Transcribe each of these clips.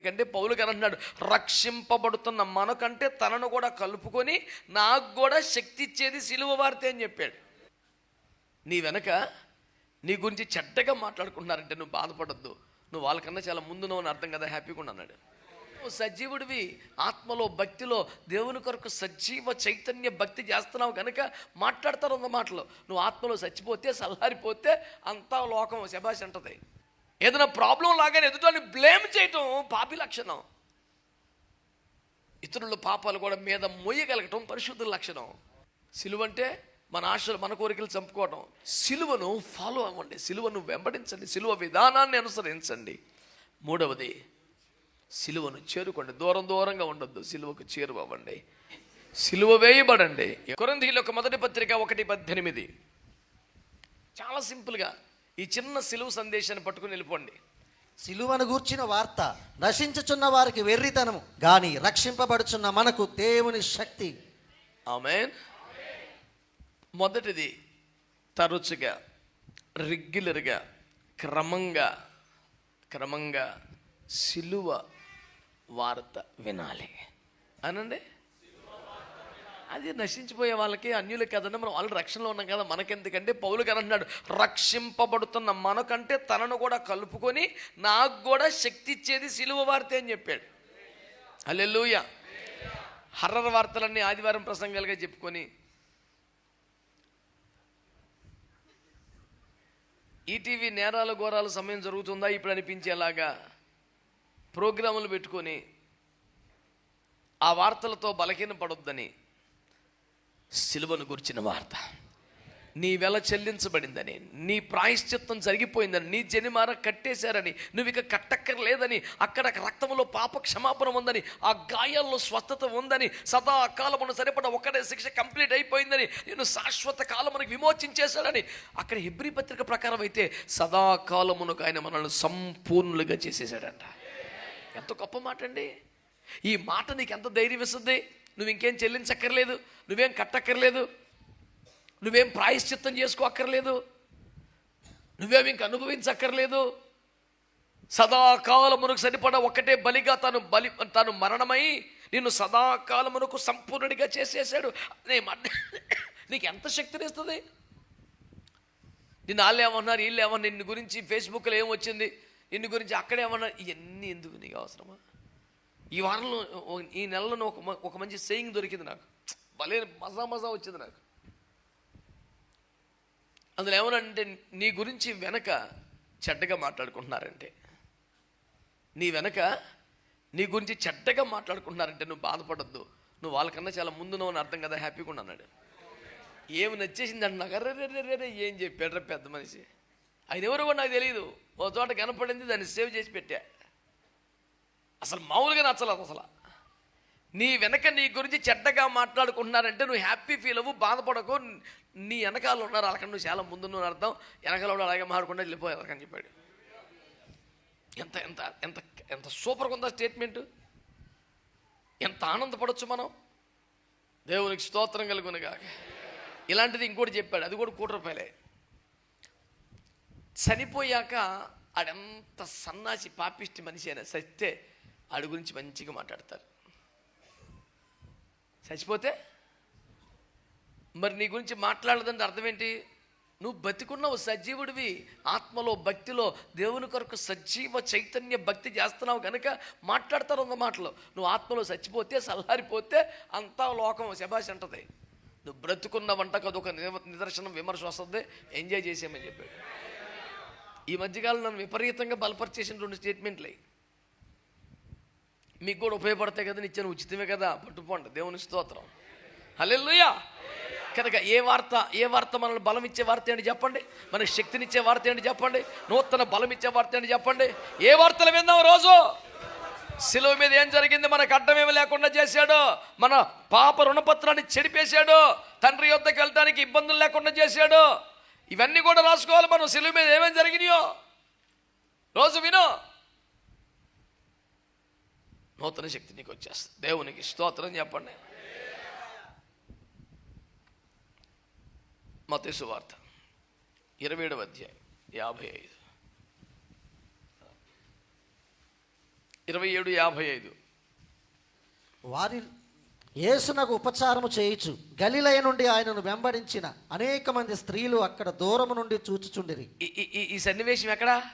ఎందుకంటే పౌలు గారు అంటున్నాడు రక్షింపబడుతున్న మనకంటే తనను కూడా కలుపుకొని నాకు కూడా శక్తి ఇచ్చేది సిలువ వార్తే అని చెప్పాడు. నీ వెనక నీ గురించి చెడ్డగా మాట్లాడుకుంటున్నారంటే నువ్వు బాధపడద్దు. నువ్వు వాళ్ళకన్నా చాలా ముందు నువ్వు అని అర్థం కదా హ్యాపీగా ఉన్నాడు అన్నాడు. నువ్వు సజీవుడివి ఆత్మలో భక్తిలో దేవుని కొరకు సజీవ చైతన్య భక్తి చేస్తున్నావు కనుక మాట్లాడతారు ఉన్న మాటలు. నువ్వు ఆత్మలో చచ్చిపోతే సల్లారిపోతే అంతా లోకం శబాష్ అంటది. ఏదైనా ప్రాబ్లం లాగానే ఎదుటాన్ని బ్లేమ్ చేయటం పాపి లక్షణం. ఇతరుల పాపాలు కూడా మీద మొయ్యగలగటం పరిశుద్ధ లక్షణం. సిలువ అంటే మన ఆశలు మన కోరికలు చంపుకోవటం. సిలువను ఫాలో అవ్వండి సిలువను వెంబడించండి సిలువ విధానాన్ని అనుసరించండి. మూడవది సిలువను చేరుకోండి. దూరం దూరంగా ఉండొద్దు సిలువకు చేరువవ్వండి. సిలువ వేయబడండి. కొరంధీలో మొదటి పత్రిక ఒకటి పద్దెనిమిది. చాలా సింపుల్గా ఈ చిన్న సిలువ సందేశాన్ని పట్టుకుని వెళ్ళిపోండి. సిలువను గూర్చిన వార్త నశించుచున్న వారికి వెర్రితనము గాని రక్షింపబడుచున్న మనకు దేవుని శక్తి. ఆమెన్. మొదటిది తరచుగా రెగ్యులర్గా క్రమంగా క్రమంగా సిలువ వార్త వినాలి. అనండి? అది నశించిపోయే వాళ్ళకి అన్యులకి కదండి మనం వాళ్ళు రక్షణలో ఉన్నాం కదా మనకెందుకంటే పౌలు గారు అంటున్నాడు రక్షింపబడుతున్న మనకంటే తనను కూడా కలుపుకొని నాకు కూడా శక్తి ఇచ్చేది సిలువ వార్తే అని చెప్పాడు. అల్లెలుయ హర్రర్ వార్తలన్నీ ఆదివారం ప్రసంగాలుగా చెప్పుకొని ఈటీవీ నేరాలు ఘోరాలు సమయం జరుగుతుందా? ఇప్పుడు అనిపించేలాగా ప్రోగ్రాములు పెట్టుకొని ఆ వార్తలతో బలహీన పడొద్దని సిలువను గుర్చిన వార్త. నీ వెల చెల్లించబడిందని నీ ప్రాయశ్చిత్తం జరిగిపోయిందని నీ జనిమార కట్టేశారని నువ్వు ఇక కట్టక్కర్లేదని అక్కడ రక్తంలో పాప క్షమాపణ ఉందని ఆ గాయాల్లో స్వస్థత ఉందని సదా కాలమును సరిపడ ఒక్కడే శిక్ష కంప్లీట్ అయిపోయిందని నేను శాశ్వత కాలమునకు విమోచించేశాడని అక్కడ హిబ్రి పత్రిక ప్రకారం అయితే సదా కాలమునకు ఆయన మనల్ని సంపూర్ణులుగా చేసేసాడంట ఎంత గొప్ప మాట అండి ఈ మాట నీకు ఎంత ధైర్యం ఇస్తుంది నువ్వు ఇంకేం చెల్లించక్కర్లేదు నువ్వేం కట్టక్కర్లేదు నువ్వేం ప్రాయశ్చిత్తం చేసుకోక్కర్లేదు నువ్వేం ఇంక అనుభవించక్కర్లేదు. సదాకాలమునకు సరిపడ ఒకటే బలిగా తను బలి తను మరణమై నిన్ను సదాకాలమునకు సంపూర్ణుడిగా చేసేసాడు. అనే మాట నీకు ఎంత శక్తినిస్తుంది నిన్ను వాళ్ళు ఏమన్నారు వీళ్ళు ఏమన్నారు నిన్ను గురించి ఫేస్బుక్లో ఏం వచ్చింది నిన్ను గురించి అక్కడేమన్నారు ఇవన్నీ ఎందుకు నీకు అవసరమా? ఈ వారంలో ఈ నెలలో ఒక మ- ఒక మంచి సేయింగ్ దొరికింది నాకు. భలే మజా మజా వచ్చింది నాకు. అందులో ఏమనంటే నీ గురించి వెనక చెడ్డగా మాట్లాడుకుంటున్నారంటే. నీ వెనక నీ గురించి చెడ్డగా మాట్లాడుకుంటున్నారంటే నువ్వు బాధపడద్దు. నువ్వు వాళ్ళకన్నా చాలా ముందు నువ్వు అని అర్థం కదా హ్యాపీగా ఉన్నాడు ఏమి నచ్చేసింది అంటే నాకు అరే రే రే రే ఏం చెప్పాడు పెద్ద మనిషి. ఆయన ఎవరు కూడా నాకు తెలియదు ఓ చోట కనపడింది దాన్ని సేవ్ చేసి పెట్టా. అసలు మామూలుగా నచ్చలేదు అసలు నీ వెనక నీ గురించి చెడ్డగా మాట్లాడుకుంటున్నారంటే నువ్వు హ్యాపీ ఫీల్ అవ్వు బాధపడకు. నీ వెనకాల ఉన్నారు వాళ్ళకన్నా నువ్వు చాలా ముందు నువ్వు అర్థం. వెనకాల కూడా అలాగే మాడకుండా వెళ్ళిపోయారు అని చెప్పాడు. ఎంత ఎంత ఎంత ఎంత సూపర్గా ఉందా స్టేట్మెంట్? ఎంత ఆనందపడవచ్చు మనం? దేవునికి స్తోత్రం కలుగునుగా ఇలాంటిది ఇంకోటి చెప్పాడు అది కూడా కోటి రూపాయలే. చనిపోయాక ఆడెంత సన్నాసి పాపిష్టి మనిషి అయినా సస్తే ఆడి గురించి మంచిగా మాట్లాడతారు. చచ్చిపోతే? మరి నీ గురించి మాట్లాడదంటే అర్థం ఏంటి నువ్వు బతికున్నావు సజీవుడివి ఆత్మలో భక్తిలో దేవుని కొరకు సజీవ చైతన్య భక్తి చేస్తున్నావు కనుక మాట్లాడతారు ఉన్న మాటలు. నువ్వు ఆత్మలో చచ్చిపోతే సల్లారిపోతే అంతా లోకం శబాష్ అంటది. నువ్వు బ్రతుకున్న వంటకు అదొక నిదర్శనం విమర్శ వస్తుంది. ఎంజాయ్ చేసేయమని చెప్పాడు. ఈ మధ్యకాలం నన్ను విపరీతంగా బలపరిచేసిన రెండు స్టేట్మెంట్లే మీకు కూడా ఉపయోగపడతాయి కదా నిచ్చాను ఉచితమే కదా? పట్టుకోండి. దేవుని స్తోత్రం. హలెల్లుయా. కనుక ఏ వార్త ఏ వార్త మనల్ని బలం ఇచ్చే వార్త ఏంటి చెప్పండి? మనకి శక్తినిచ్చే వార్త ఏంటి చెప్పండి? నూతన బలం ఇచ్చే వార్త ఏంటి చెప్పండి? ఏ వార్తలు విందాం రోజు? సిలువ మీద ఏం జరిగింది? మనకు అడ్డమేమి లేకుండా చేశాడు. మన పాప రుణపత్రాన్ని చెడిపేశాడు. తండ్రి యొద్దకు వెళ్ళడానికి ఇబ్బందులు లేకుండా చేశాడు. ఇవన్నీ కూడా రాసుకోవాలి మనం. సిలువ మీద ఏమేమి జరిగినాయో? రోజు విను. నూతన శక్తి నీకు వచ్చేస్తుంది. దేవునికి స్తోత్రం చెప్పండి. మతేసు వార్త ఇరవై ఏడవ అధ్యాయం యాభై ఐదు. ఇరవై ఏడు యాభై ఐదు. వారి యేసునకు ఉపచారము చేయుచు గలిలయ నుండి ఆయనను వెంబడించిన అనేక మంది స్త్రీలు అక్కడ దూరము నుండి చూచుచుండిరి. ఈ సన్నివేశం ఎక్కడా?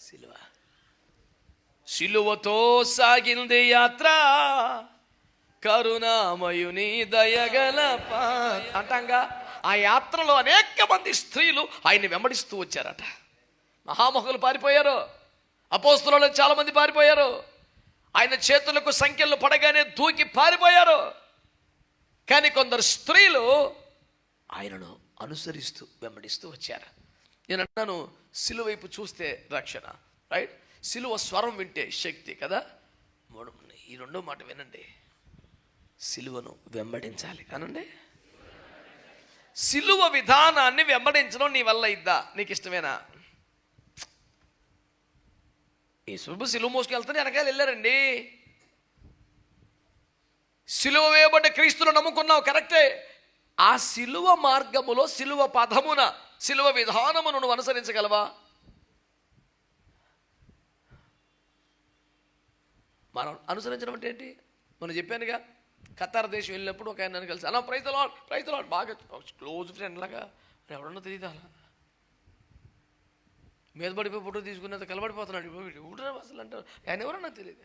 సిలువ. శిలువతో సాగింది యాత్ర. కరుణామయుని దయగల అంటాంగా ఆ యాత్రలో అనేక మంది స్త్రీలు ఆయన్ని వెంబడిస్తూ వచ్చారట. మహామహులు పారిపోయారు. అపోస్తులలో చాలామంది పారిపోయారు. ఆయన చేతులకు సంఖ్యలు పడగానే దూకి పారిపోయారు. కానీ కొందరు స్త్రీలు ఆయనను అనుసరిస్తూ వెంబడిస్తూ వచ్చారు. నేను అన్నాను సిలువైపు చూస్తే రక్షణ రైట్? సిలువ స్వరం వింటే శక్తి కదా? మూడు ఈ రెండో మాట వినండి. సిలువను వెంబడించాలి అనండి సిలువ విధానాన్ని వెంబడించడం నీ వల్ల ఇద్దా? నీకు ఇష్టమేనా? ఈ శుభ సిలువ మోసుకెళ్తాను వెనకాల వెళ్ళారండి. సిలువ వేయబడ్డ క్రీస్తులు నమ్ముకున్నావు కరెక్టే. ఆ సిలువ మార్గములో సిలువ పదమున సిలువ విధానమును నువ్వు అనుసరించగలవా? మనం అనుసరించడం అంటే ఏంటి? మనం చెప్పానుగా ఖతార్ దేశం వెళ్ళినప్పుడు ఒక ఆయన నన్ను కలిసి అలా ప్రైతలో ప్రైతలో బాగా క్లోజ్ ఫ్రెండ్ లాగా ఎవడన్నా తెలియదు అలా మీద పడిపోయి ఫోటో తీసుకున్నంత కలబడిపోతున్నాడు. ఇప్పుడు అసలు అంటారు? ఆయన ఎవరన్నా తెలియదు?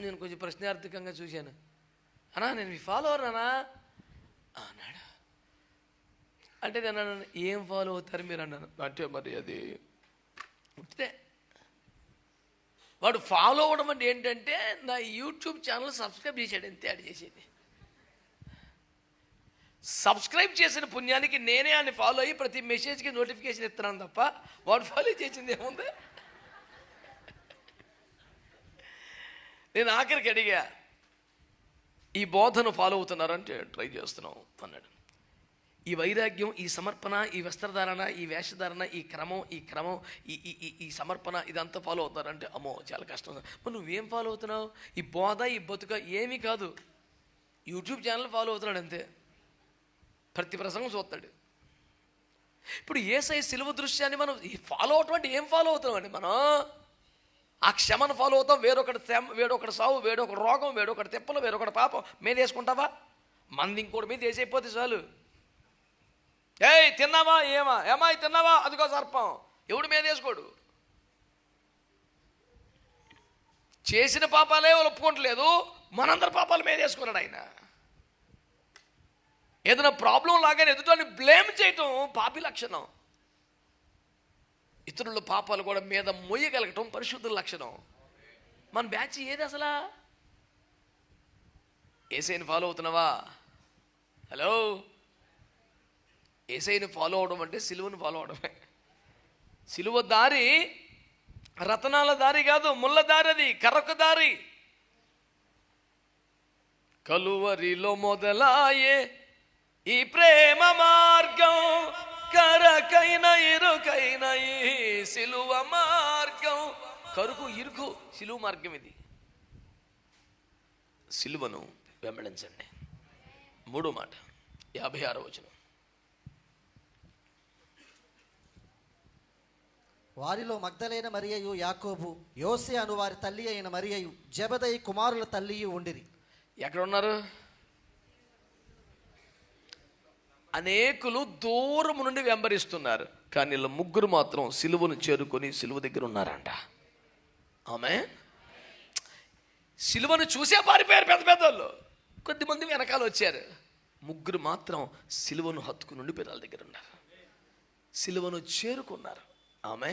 నేను కొంచెం ప్రశ్నార్థకంగా చూశాను. అన్నా నేను మీ ఫాలోవర్ అన్నా. అన్నాడు. అంటే నేను అన్నాను ఏం ఫాలో అవుతారు మీరు? అన్నాను. అంటే మరి అది ఉంటే వాడు ఫాలో అవ్వడం అంటే ఏంటంటే నా యూట్యూబ్ ఛానల్ సబ్స్క్రైబ్ చేశాడు అంతే యాడ్ చేసేది. సబ్స్క్రైబ్ చేసిన పుణ్యానికి నేనే ఆయన ఫాలో అయ్యి ప్రతి మెసేజ్కి నోటిఫికేషన్ ఇస్తున్నాను తప్ప వాడు ఫాలో చేసింది ఏముంది? నేను ఆఖరికి అడిగా ఈ బోధను ఫాలో అవుతున్నారంటే ట్రై చేస్తున్నాం అన్నాడు. ఈ వైరాగ్యం ఈ సమర్పణ ఈ వస్త్రధారణ ఈ వేషధారణ ఈ క్రమం ఈ క్రమం ఈ ఈ ఈ- ఈ సమర్పణ ఇదంతా ఫాలో అవుతారంటే అమ్మో చాలా కష్టం. మరి నువ్వేం ఫాలో అవుతున్నావు? ఈ బోధ ఈ బతుక ఏమీ కాదు. యూట్యూబ్ ఛానల్ ఫాలో అవుతున్నాడు అంతే. ప్రతి ప్రసంగం చూస్తాడు. ఇప్పుడు ఏసై సిలువ దృశ్యాన్ని మనం ఈ ఫాలో అవటం అంటే ఏం ఫాలో అవుతామండి మనం? ఆ క్షమను ఫాలో అవుతాం. వేరొకటి తెమ్ వేరొకటి సావు వేడొక రోగం వేరొకటి తిప్పలు వేరొకటి పాపం. మీద వేసుకుంటావా? మంది ఇంకోటి మీద వేసైపోతే చాలు. ఏయ్ తిన్నావా? ఏమా? ఏమాయి తిన్నావా? అదిగో సర్పం. ఎవడు మీద వేసుకోడు? చేసిన పాపాలే ఒప్పుకోవట్లేదు. మనందరి పాపాలు మీద వేసుకున్నాడు ఆయన. ఏదైనా ప్రాబ్లం లాగానే ఎదుటాన్ని బ్లేమ్ చేయటం పాపి లక్షణం. ఇతరుల పాపాలు కూడా మీద మొయ్యగలగటం పరిశుద్ధుల లక్షణం. మన బ్యాచ్ ఏది అసలా? ఏసైని ఫాలో అవుతున్నావా? హలో ఏసైని ఫాలో అవడం అంటే సిలువను ఫాలో అవడమే. సిలువ దారి రతనాల దారి కాదు ముళ్ళ దారి అది కరొక దారి. కలువరిలో మొదలాయే ఈ ప్రేమ మార్గం కరకైన ఇరుకైన ఈ సిలువ మార్గం. కరుకు ఇరుకు సిలువ మార్గం ఇది. సిలువను వెంబడించండి. మూడో మాట యాభై ఆరో వచనం. వారిలో మగ్ధలైన మరియయు యాకోబు యోసే అను వారి తల్లి అయిన మరియయు జబదయి కుమారుల తల్లియు ఉండిరి. ఎక్కడ ఉన్నారు అనేకులు దూరం నుండి వెంబడిస్తున్నారు కానీ వీళ్ళ ముగ్గురు మాత్రం సిలువను చేరుకొని సిలువ దగ్గర ఉన్నారంట. ఆమె? సిలువను చూసే పారిపోయారు పెద్ద పెద్దోళ్ళు. కొద్దిమంది వెనకాల వచ్చారు. ముగ్గురు మాత్రం సిలువను హత్తుకుని నుండి పిల్లల దగ్గర ఉన్నారు. సిలువను చేరుకున్నారు. ఆమె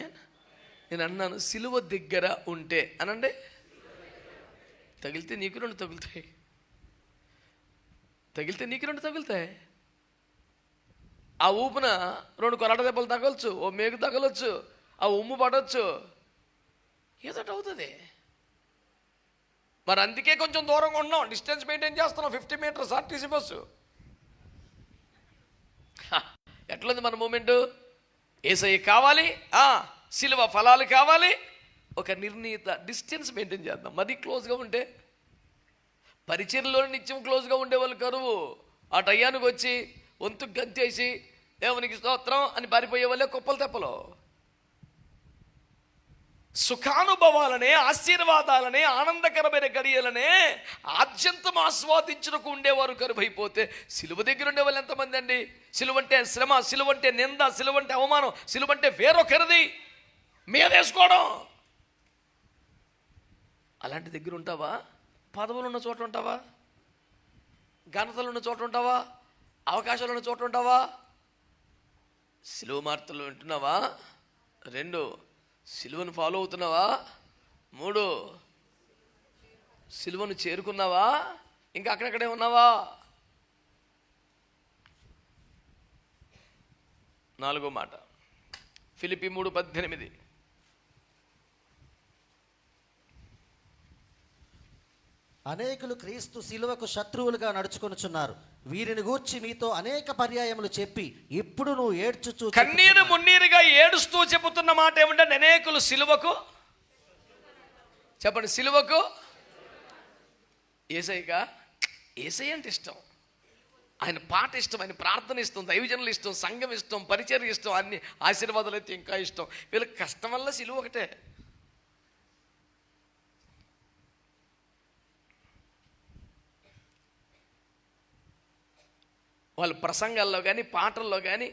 నేను అన్నాను సిలువ దగ్గర ఉంటే అనండి. తగిలితే నీకు రెండు తగులుతాయి. తగిలితే నీకు రెండు తగులుతాయి. ఆ ఊపున రెండు కొరట దెబ్బలు తగలచ్చు ఓ మేకు తగలొచ్చు ఆ ఉమ్ము పడవచ్చు ఏదోటి అవుతుంది. మరి అందుకే కొంచెం దూరంగా ఉన్నాం. డిస్టెన్స్ మెయింటైన్ చేస్తున్నాం. Fifty metres RTC bus. ఎట్లుంది మన మూమెంటు? ఏసఐ కావాలి సిలువ ఫలాలు కావాలి. ఒక నిర్ణీత డిస్టెన్స్ మెయింటైన్ చేద్దాం. మరీ క్లోజ్గా ఉంటే పరిచయంలో నిత్యం క్లోజ్గా ఉండేవాళ్ళు కరువు. ఆ టయానికి వచ్చి వంతు గంతేసి దేవునికి స్తోత్రం అని పారిపోయే వాళ్ళే కుప్పలు తెప్పలు. సుఖానుభవాలనే ఆశీర్వాదాలనే ఆనందకరమైన గడియలనే ఆద్యంతం ఆస్వాదించుటకు ఉండేవారు కరువైపోతే సిలువ దగ్గర ఉండే వాళ్ళు ఎంతమంది అండి? సిలువంటే శ్రమ సిలువంటే నింద సిలువంటే అవమానం సిలువంటే వేరొకరిది. మీదేసుకోవడం అలాంటి దగ్గర ఉంటావా? పదవులు ఉన్న చోట ఉంటావా? ఘనతలు ఉన్న చోట ఉంటావా? అవకాశాలు ఉన్న చోట ఉంటావా? సిలువ మార్తలు వింటున్నావా? రెండు. సిలువను ఫాలో అవుతున్నావా? మూడు. సిలువను చేరుకున్నావా? ఇంకా అక్కడక్కడే ఉన్నావా? నాలుగో మాట. ఫిలిపి మూడు పద్దెనిమిది. అనేకులు క్రీస్తు శిలువకు శత్రువులుగా నడుచుకొనుచున్నారు. వీరిని గూర్చి మీతో అనేక పర్యాయములు చెప్పి ఇప్పుడు నువ్వు ఏడ్చుచూ కన్నీరు మున్నీరుగా ఏడుస్తూ చెబుతున్న మాట ఏమిటంటే అనేకులు సిలువకు చెప్పండి సిలువకు ఏసైగా ఏసై అంటే ఇష్టం. ఆయన పాట ఇష్టం ఆయన ప్రార్థన ఇష్టం దైవజనులు ఇష్టం సంఘం ఇష్టం పరిచయం ఇష్టం అన్ని ఆశీర్వాదాలు అయితే ఇంకా ఇష్టం. వీళ్ళకి కష్టం వల్ల సిలువ ఒకటే. వాళ్ళ ప్రసంగాల్లో కానీ పాటల్లో కానీ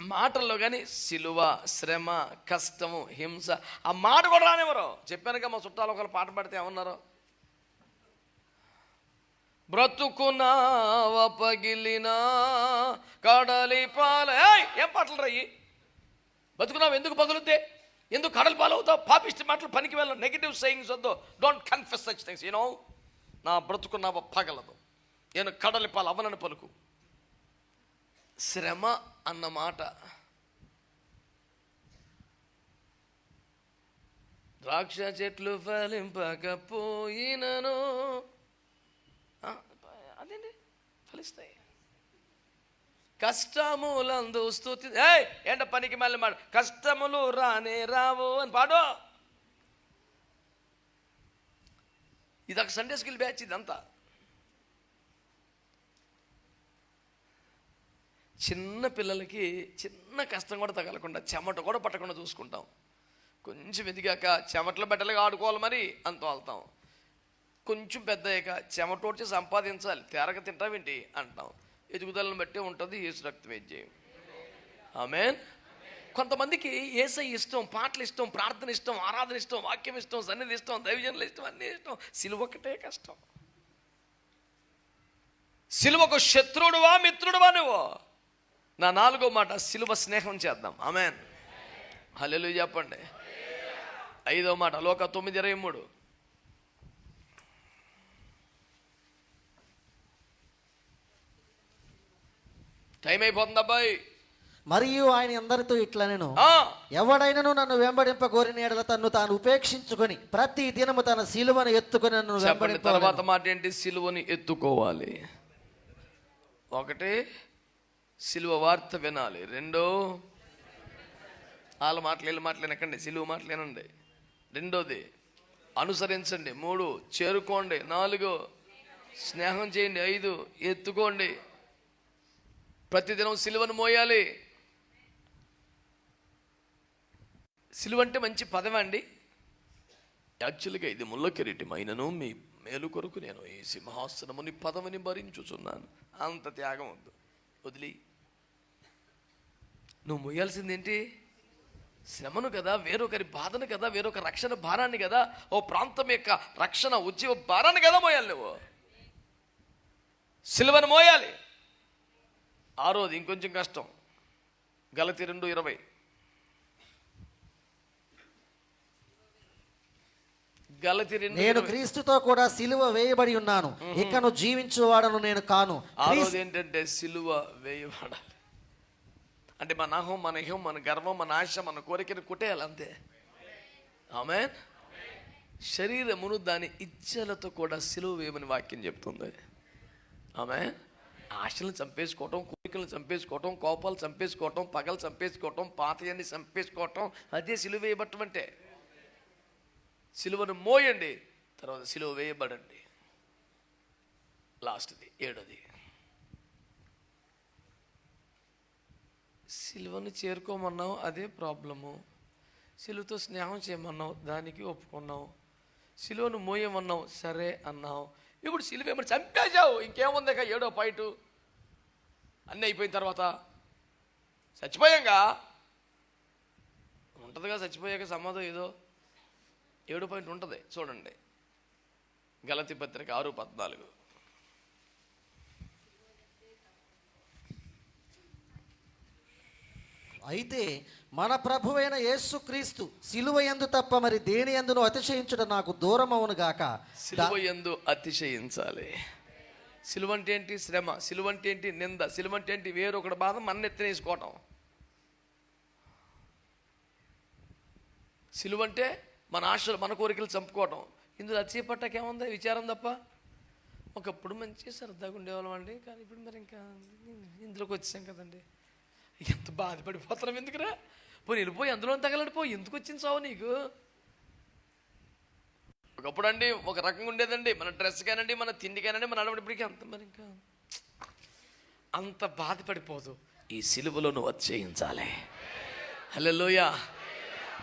మాటల్లో కానీ సిలువ శ్రమ కష్టము హింస ఆ మాట కూడా రానివ్వరు. చెప్పానుగా మా చుట్టాలు ఒకరు పాట పాడితే ఏమన్నారు? బ్రతుకునావ పగిలినా కడలి పాల ఏం పాటలు రాయి బతుకున్నావు ఎందుకు పగులుద్దే? ఎందుకు కడలి పాలవుతావు? పాపిష్టి మాటలు పనికి వెళ్ళ నెగిటివ్ సెయింగ్స్ వద్దు. Don't confess such things you know నా బ్రతుకున్నావ పగలదు. నేను కడలి పాలు అవనని పలుకు. శ్రమ అన్న మాట. ద్రాక్ష చెట్లు ఫలింపకపోయినను. అదేంటి? ఫలిస్తాయి. కష్టములందు స్థుతి. ఏయ్ ఎండ పనికి మళ్ళీ మాట కష్టములు రానే రావు అని పాడు. ఇది ఒక సండే స్కిల్ బ్యాచ్ ఇదంతా. చిన్న పిల్లలకి చిన్న కష్టం కూడా తగలకుండా చెమట కూడా పట్టకుండా చూసుకుంటాం. కొంచెం ఎదిగాక చెమటలు బెట్టలుగా ఆడుకోవాలి మరి అంత వెళ్తాం. కొంచెం పెద్ద అయ్యాక చెమటోడ్చి సంపాదించాలి తేరక తింటావేంటి అంటాం. ఎదుగుదలను బట్టి ఉంటుంది ఏసు రక్తం ఏం ఆమె కొంతమందికి ఏసై ఇష్టం పాటలు ఇష్టం ప్రార్థన ఇష్టం ఆరాధన ఇష్టం వాక్యం ఇష్టం సన్నిధి ఇష్టం దైవజనులు ఇష్టం అన్నీ ఇష్టం. సిలువ ఒకటే కష్టం. సిలువకు శత్రుడువా మిత్రుడువా నువ్వు? నా నాలుగో మాట సిలువ స్నేహం చేద్దాం. ఆమెన్. హల్లెలూయా చెప్పండి. ఐదో మాట లోక తొమ్మిది ఇరవై మూడు. టైం అయిపోతుంది అబ్బాయి? మరియు ఆయన అందరితో ఇట్లా నేను ఎవడైనను నన్ను వెంబడింప కోరిన ఎడల తన్ను తాను ఉపేక్షించుకొని ప్రతి దినము తన సిలువను ఎత్తుకొని నన్ను వెంబడింప తర్వాత మాట ఏంటి? సిలువని ఎత్తుకోవాలి. ఒకటి సిలువ వార్త వినాలి. రెండో వాళ్ళ మాటలు వీళ్ళ మాటలు వినకండి. సిలువ మాటలు వినండి. రెండోది అనుసరించండి. మూడు చేరుకోండి. నాలుగు స్నేహం చేయండి. ఐదు ఎత్తుకోండి. ప్రతిదినం సిలువను మోయాలి. సిలువ అంటే మంచి పదం అండి? యాక్చువల్గా ఇది ముళ్ళ కిరీటం. అయినను మీ మేలు కొరకు నేను ఈ సింహాసనముని పదవిని భరించుచున్నాను. అంత త్యాగం వద్దు. వదిలి. నువ్వు మొయ్యాల్సింది ఏంటి శ్రమను కదా వేరొకరి బాధను కదా వేరొక రక్షణ భారాన్ని కదా ఓ ప్రాంతం యొక్క రక్షణ ఉద్యోగ భారాన్ని కదా మోయాలి నువ్వు. సిలువను మోయాలి ఆరోది ఇంకొంచెం కష్టం. గలతి రెండు ఇరవై. నేను. క్రీస్తుతో కూడా సిలువ వేయబడి ఉన్నాను. ఇకను జీవించువాడను నేను కాను. ఆ రోజు ఏంటంటే సిలువ వేయబడాలి. అంటే మన అహం మన ఇహం మన గర్వం మన ఆశ మన కోరికను కొట్టేయాలి అంతే. ఆమె శరీరమును దాని ఇచ్చలతో కూడా సిలువ వేయమని వాక్యం చెప్తుంది. ఆమె ఆశలను చంపేసుకోవటం కోరికలను చంపేసుకోవటం కోపాలు చంపేసుకోవటం పగలు చంపేసుకోవటం పాతయాన్ని చంపేసుకోవటం అదే సిలువ వేయబట్టం అంటే సిలువను మోయండి తర్వాత సిలువ వేయబడండి. లాస్ట్ది ఏడోది. సిలువను చేరుకోమన్నావు అదే ప్రాబ్లము. సిలువతో స్నేహం చేయమన్నావు దానికి ఒప్పుకున్నావు. సిలువను మోయమన్నావు సరే అన్నావు. ఇప్పుడు సిలువ ఏమని చంపేశావు? ఇంకేముంది ఇక ఏడో పాయింట్. అన్నీ అయిపోయిన తర్వాత చచ్చిపోయాంగా? ఉంటుందిగా చచ్చిపోయాక సమాధం ఏదో. ఏడు పాయింట్ ఉంటుంది చూడండి. గలతి పత్రిక ఆరు పద్నాలుగు. అయితే మన ప్రభువైన యేసుక్రీస్తు సిలువ యందు తప్ప మరి దేని ఎందును అతిశయించుట నాకు దూరం అవును గాక? సిలువ యందు అతిశయించాలి. సిలువ అంటే ఏంటి శ్రమ? సిలువ అంటే ఏంటి నింద? సిలువ అంటే ఏంటి వేరొకటి బాధ? మన ఎత్తినేసుకోవటం సిలువ అంటే మన ఆశలు మన కోరికలు చంపుకోవటం. ఇందులో అతిపట్టక ఏముంది విచారం తప్ప? ఒకప్పుడు మంచి సరదాగా ఉండేవాళ్ళం అండి కానీ ఇప్పుడు మరి ఇంకా ఇందులోకి వచ్చాం కదండి. ఎంత బాధపడిపోతున్నాం ఎందుకురా? పోయి వెళ్ళిపోయి అందులో తగలడిపో ఎందుకు వచ్చింది సావు నీకు? ఒకప్పుడు అండి ఒక రకంగా ఉండేదండి. మన డ్రెస్ కానండి మన తిండి కానండి మన అడవడిపడికి అంత మరి ఇంకా. అంత బాధపడిపోదు. ఈ సిలువలో నువ్వు వచ్చేయించాలి హలో లోయా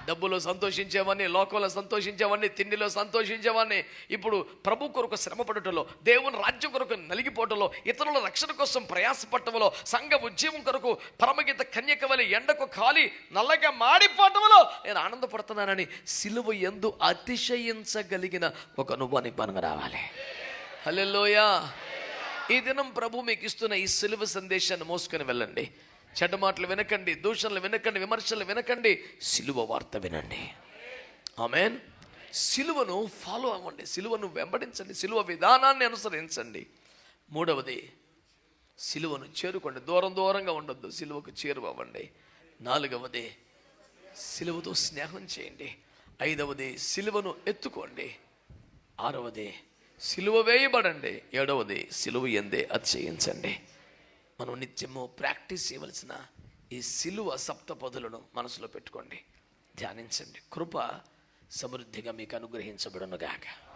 డబ్బులో సంతోషించేవాడిని లోకంలో సంతోషించేవాడిని తిండిలో సంతోషించేవాడిని. ఇప్పుడు ప్రభు కొరకు శ్రమపడటంలో దేవుని రాజ్యం కొరకు నలిగిపోవటంలో ఇతరుల రక్షణ కోసం ప్రయాసపడటంలో సంఘ ఉద్యమం కొరకు పరమగీత కన్యక ఎండకు కాలి నల్లగా మాడిపోవటంలో నేను ఆనందపడుతున్నానని సిలువ ఎందు అతిశయించగలిగిన ఒక అనుభవానికి మనకు రావాలి. హలో ఈ దినం ప్రభు మీకు ఇస్తున్న ఈ సిలువ సందేశాన్ని మోసుకొని వెళ్ళండి. చెడ్డ మాటలు వినకండి దూషణలు వినకండి విమర్శలు వినకండి. సిలువ వార్త వినండి. ఆమెన్. సిలువను ఫాలో అవ్వండి సిలువను వెంబడించండి సిలువ విధానాన్ని అనుసరించండి. మూడవది సిలువను చేరుకోండి దూరం దూరంగా ఉండొద్దు సిలువకు చేరువవ్వండి. నాలుగవది సిలువతో స్నేహం చేయండి. ఐదవది సిలువను ఎత్తుకోండి. ఆరవది సిలువ వేయబడండి. ఏడవది సిలువ ఎందే అతిశయించండి. మనం నిత్యము ప్రాక్టీస్ చేయవలసిన ఈ సిలువ సప్తపదులను మనసులో పెట్టుకోండి. ధ్యానించండి. కృప సమృద్ధిగా మీకు అనుగ్రహించబడునుగాక.